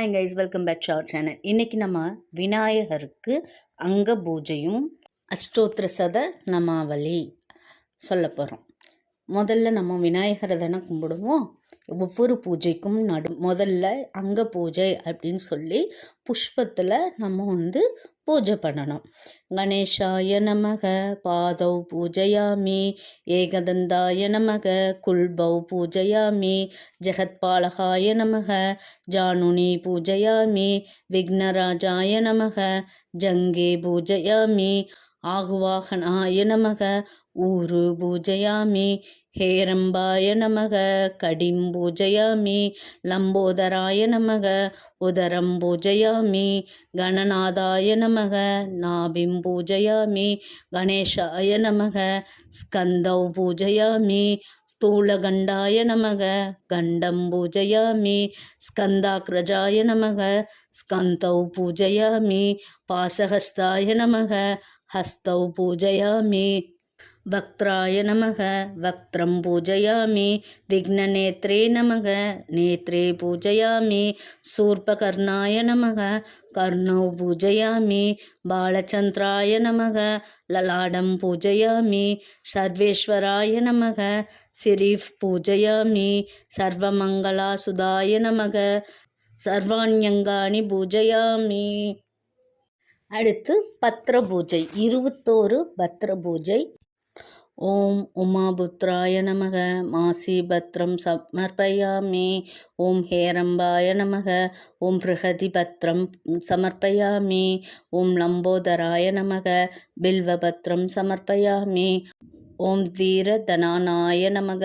Hi guys welcome back to our channel இன்றைக்கி நம்ம விநாயகருக்கு அங்க பூஜையும் அஷ்டோத்திர சத நமாவளி சொல்ல போகிறோம் முதல்ல நம்ம விநாயகரை தானே கும்பிடுவோம்? ஒவ்வொரு பூஜைக்கும் நடு முதல்ல அங்க பூஜை அப்படின்னு சொல்லி புஷ்பத்தில் நம்ம வந்து பூஜை பண்ணணும். கணேஷாய நமக பாதௌ பூஜையாமி ஏகதந்தாய நமக குல்பௌ பூஜையாமி ஜெகத்பாலகாய நமக ஜானுனி பூஜையாமி விக்னராஜாய நமக ஜங்கே பூஜையாமி ஆகுவாகனாய நமக ஊரு பூஜையாமி ಹೇರಂಬಾಯ ನಮಗ ಕಡಿಂಬೂಜಯಾಮಿ ಲಂಬೋದರಾಯ ನಮಗ ಉದರಂಬೂಜಯಾಮಿ ಗಣನಾದಾಯ ನಮಗ ನಾಭಿಂಬೂಜಯಾಮಿ ಗಣೇಶಾಯ ನಮಗ ಸ್ಕಂದೌ ಪೂಜಯಾಮಿ ಸ್ಥೂಲಗಂಡಾಯ ನಮಗ ಗಂಡಂ ಪೂಜಯಾಮಿ ಸ್ಕಂದಾಕ್ರಜಾಯ ನಮಗ ಸ್ಕಂದೌ ಪೂಜಯಾಮಿ ಪಾಸಹಸ್ತಾಯ ನಮಗ ಹಸ್ತೌ ಪೂಜಯಾಮಿ वक्त्राय नमः वक्त्रं पूजयामि विघ्ननेत्रे नमः नेत्रे पूजयामि शूर्पकर्णाय नमः कर्णौ पूजयामि बालचन्द्राय नमः ललाडं पूजयामि सर्वेश्वराय नमः सिरीफ् पूजयामि सर्वमङ्गलासुधाय नमः சர்வாண்யங்காணி பூஜையாமி அடுத்து பத்திர பூஜை இருபத்தோரு பத்திர பூஜை ஓம் உமாபுத்ராய நமக. மாசி பத்ரம் சமர்ப்பயாமி ஓம் ஹேரம்பாய நமக. ஓம் பிருகதி பத்ரம் சமர்ப்பயாமி ஓம் லம்போதராய நமக. பில்வபத்ரம் சமர்ப்பயாமி ஓம் வீரதனானாய நமக.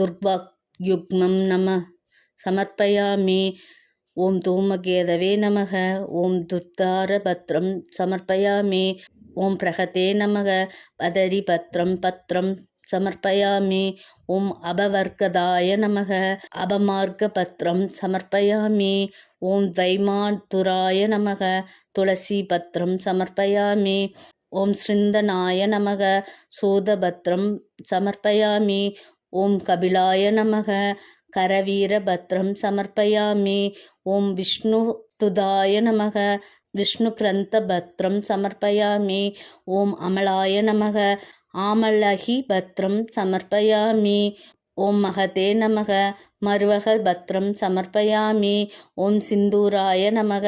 துர்வாக்யுக்மம் நம. சமர்ப்பயாமி ஓம் தூமகேதவே நமக. ஓம் துத்தாரபத்ரம் சமர்ப்பயாமி ஓம் பிரகதே நமக பதரி பத்ரம் பத்ரம் சமர்ப்பயாமி ஓம் அபவர்க்கதாய நமக அபமார்க்க பத்ரம் சமர்ப்பயாமி ஓம் துராய நமக துளசி பத்ரம் சமர்ப்பயாமி ஓம் ஸ்ருந்தனாய நமக சூதபத்ரம் சமர்ப்பயாமி ஓம் கபிலாய நமக கரவீரபத்ரம் சமர்ப்பயாமி ஓம் விஷ்ணு துதாய நமக. விஷ்ணு கிரந்த பத்ரம் சமர்ப்பயாமி. ஓம் அமலாய நமக. ஆமலகி பத்ரம் சமர்ப்பயாமி. ஓம் மகதே நமக. மருவக பத்ரம் சமர்ப்பயாமி. ஓம் சிந்தூராய நமக.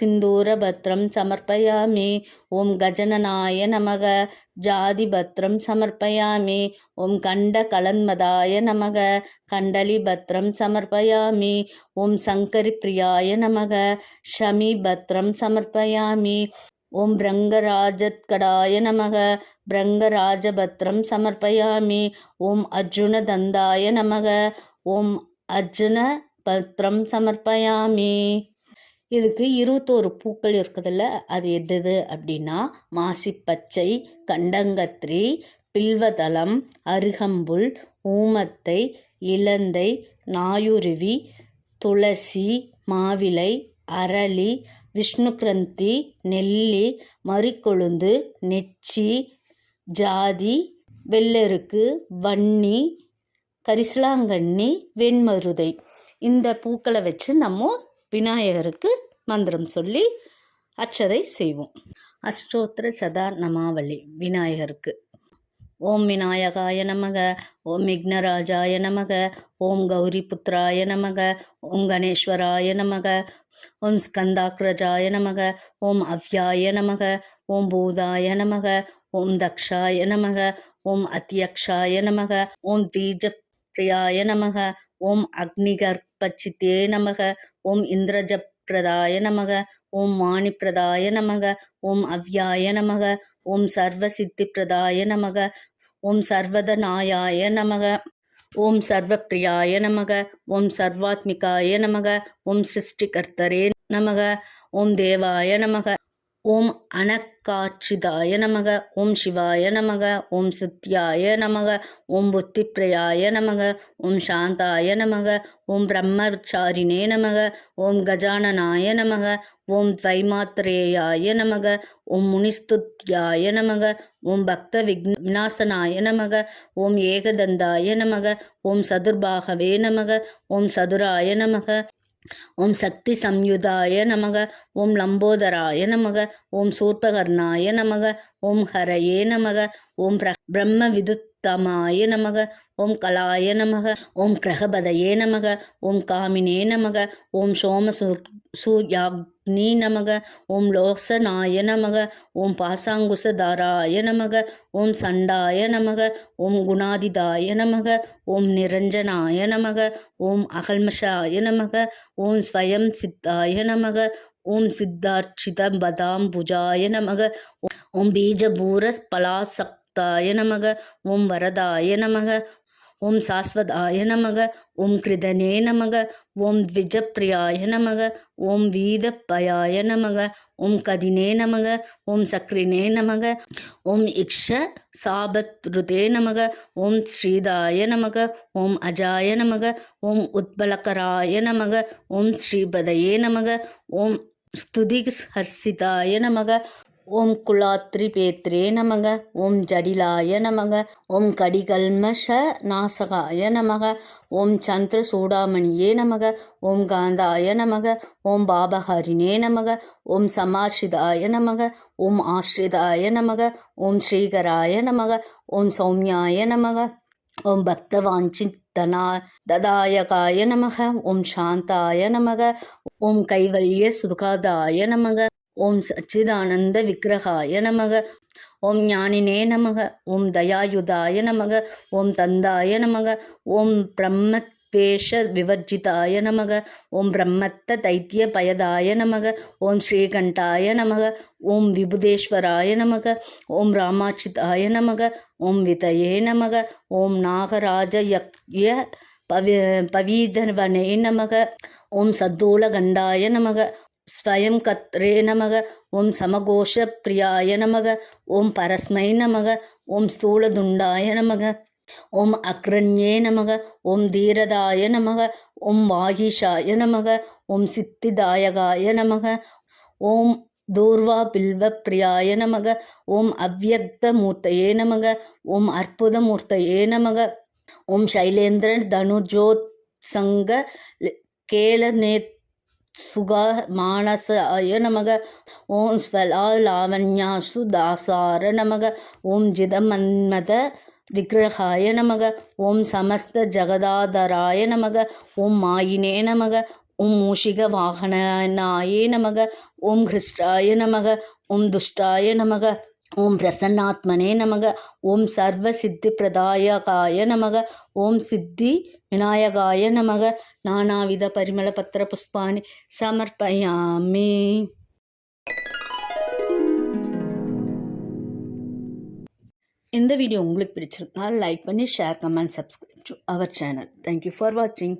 சிந்தூர பத்ரம் சமர்ப்பயாமி. ஓம் கஜனநாய நமக. ஜாதி பத்ரம் சமர்ப்பயாமி. ஓம் கண்ட கலன்மதாய நமக. கண்டலி பத்ரம் சமர்ப்பயாமி. ஓம் சங்கரி பிரியாய நமக. ஷமி பத்ரம் சமர்ப்பயாமி. ஓம் பிரங்கராஜத்கடாய நமக. பிரங்கராஜபத்ரம் சமர்ப்பயாமி. ஓம் அர்ஜுனதந்தாய நமக. ஓம் அர்ஜுன பத்ரம் சமர்ப்பயாமி. இதுக்கு இருபத்தோரு பூக்கள் இருக்குதுல்ல அது எதுது அப்படின்னா மாசிப்பச்சை கண்டங்கத்ரி பில்வதளம் அருகம்புல் ஊமத்தை இலந்தை நாயுருவி துளசி மாவிலை அரளி விஷ்ணுகிரந்தி நெல்லி மறிக்கொழுந்து நெச்சி ஜாதி வெள்ளெருக்கு வன்னி கரிசலாங்கண்ணி வெண்மருதை. இந்த பூக்களை வச்சு நம்ம விநாயகருக்கு மந்திரம் சொல்லி அச்சதை செய்வோம். அஷ்டோத்திர சதா நமாவளி விநாயகருக்கு. ஓம் விநாயகாய நமக ஓம் விக்னராஜாய நமக ஓம் கௌரி புத்திராய நமக ஓம் கணேஸ்வராய நமக ஓம் ஸ்கந்தாக்ரஜாய நமக ஓம் அவ்யாய நமக ஓம் பூதாய நமக ஓம் தக்ஷாய நமக ஓம் அத்தியக்ஷாய நமக ஓம் பீஜ பிரியாய நமக ஓம் அக்னிகர்பச்சித்தே நமக ஓம் இந்திரஜப்பிரதாய நமக ஓம் வாணிப்பிரதாய நமக ஓம் அவ்யாய நமக ஓம் சர்வசித்திப்பிரதாய நமக ஓம் சர்வதநாயாய நமக ஓம் சர்வப்பிரியாய நமக ஓம் சர்வாத்மிகாய நமக ஓம் சிருஷ்டிகர்த்தரே நமக ஓம் தேவாய நமக. ஓம் அனக்காட்சிதாய நமக ஓம் சிவாய நமக ஓம் சித்தியாய நமக ஓம் புத்தி பிரயாய நமக ஓம் சாந்தாய நமக ஓம் பிரம்மச்சாரிணே நமக ஓம் கஜானனாய நமக ஓம் தைமாத்திரேயாய நமக ஓம் முனிஸ்துத்யாய நமக ஓம் பக்த விக்ன விநாசனாய நமக ஓம் ஏகதந்தாய நமக ஓம் சதுர்பாகவே நமக ஓம் சதுராய நமக ஓம் சக்தி சம்யுதாய நமக ஓம் லம்போதராய நமக ஓம் சூர்பகர்ணாய நமக ஓம் ஹரையே நமக ஓம் பிரம்ம விதுத்தமாய நமக ஓம் கலாய நமக ஓம் கிரகபதையே நமக ஓம் காமினே நமக ஓம் சோம நீ நமக ஓம் லோசனாய நமக ஓம் பாசாங்குசதாராய நமக ஓம் சண்டாய நமக ஓம் குணாதிதாய நமக ஓம் நிரஞ்சனாய நமக ஓம் அகல்மஷாய நமக ஓம் ஸ்வயம் சித்தாய நமக ஓம் சித்தார்ச்சித பதாம்புஜாய நமக ஓம் பீஜபூர பலாசக்தாய நமக ஓம் வரதாய நமக ஓம் சாஸ்வதாய நமக ஓம் கிருதனே நமக ஓம் த்விஜப்பிரியாய நமக ஓம் வீதப்பயாய நமக ஓம் கதினே நமக ஓம் சக்ரினே நமக ஓம் இக்ஷ சாபத்ருதே நமக ஓம் ஸ்ரீதாய நமக ஓம் அஜாய நமக ஓம் உத்பலகராய நமக ஓம் ஸ்ரீபதயே நமக ஓம் ஸ்துதி ஹர்ஷிதாய நமக ஓம் குலாத்ரி பேத்ரே நமக ஓம் ஜடிலாய நமக ஓம் கடிகல்மஷ நாசகாய நமக ஓம் சந்திர சூடாமணியே நமக ஓம் காந்தாய நமக ஓம் பாபஹரிணே நமக ஓம் சமாஷிதாய நமக ஓம் ஆஸ்ரிதாய நமக ஓம் ஸ்ரீகராய நமக ஓம் சௌமியாய நமக ஓம் பக்தவாஞ்சித்தனா ததாயகாய நமக ஓம் சாந்தாய நமக ஓம் கைவல்ய சுதுகாதாய நமக ஓம் சச்சிதானந்த விக்கிரகாய நமக ஓம் ஞானினே நமக ஓம் தயாயுதாய நமக ஓம் தந்தாய நமக ஓம் பிரம்ம வேஷ விவர்ஜிதாய நமக ஓம் பிரம்மத்த தைத்திய பயதாய நமக ஓம் ஸ்ரீகண்டாய நமக ஓம் விபுதேஸ்வராய நமக ஓம் ராமாச்சிதாய நமக ஓம் விதயே நமக ஓம் நாகராஜ யக்ய பவி பவீதவனே நமக ஓம் சத்தூலகண்டாய நமக ஸ்வயம் கத்ரே நமக ஓம் சமகோஷ பிரியாய நமக ஓம் பரஸ்மை நமக ஓம் ஸ்தூலதுண்டாய நமக ஓம் அக்ரண்யே நமக ஓம் தீரதாய நமக ஓம் வாகிஷாய நமக ஓம் சித்திதாயகாய நமக ஓம் தூர்வா பில்வ பிரியாய நமக ஓம் அவ்யக்த மூர்த்தையே நமக ஓம் அற்புத மூர்த்தையே நமக ஓம் சைலேந்திரன் தனுஜோத் சங்க கேலநேத் சுகா மானசாய நமக ஓம் ஸ்வலா லாவண்யா சுதாசார நமக ஓம் ஜிதமன்மத விக்கிரகாய நமக ஓம் சமஸ்த ஜகதாதராய நமக ஓம் மாயினே நமக ஓம் மூஷிக வாகனாயே நமக ஓம் ஹிருஷ்டாய நமக ஓம் துஷ்டாய நமக. ஓம் பிரசன்னாத்மனே நமக. ஓம் சர்வ சித்தி பிரதாயகாய நமக. ஓம் சித்தி விநாயகாய நமக. நானாவித பரிமள பத்திர புஷ்பாணி சமர்ப்பயாமி. இந்த வீடியோ உங்களுக்கு பிடிச்சிருந்தால் லைக் பண்ணி share comment subscribe to our channel thank you for வாட்சிங்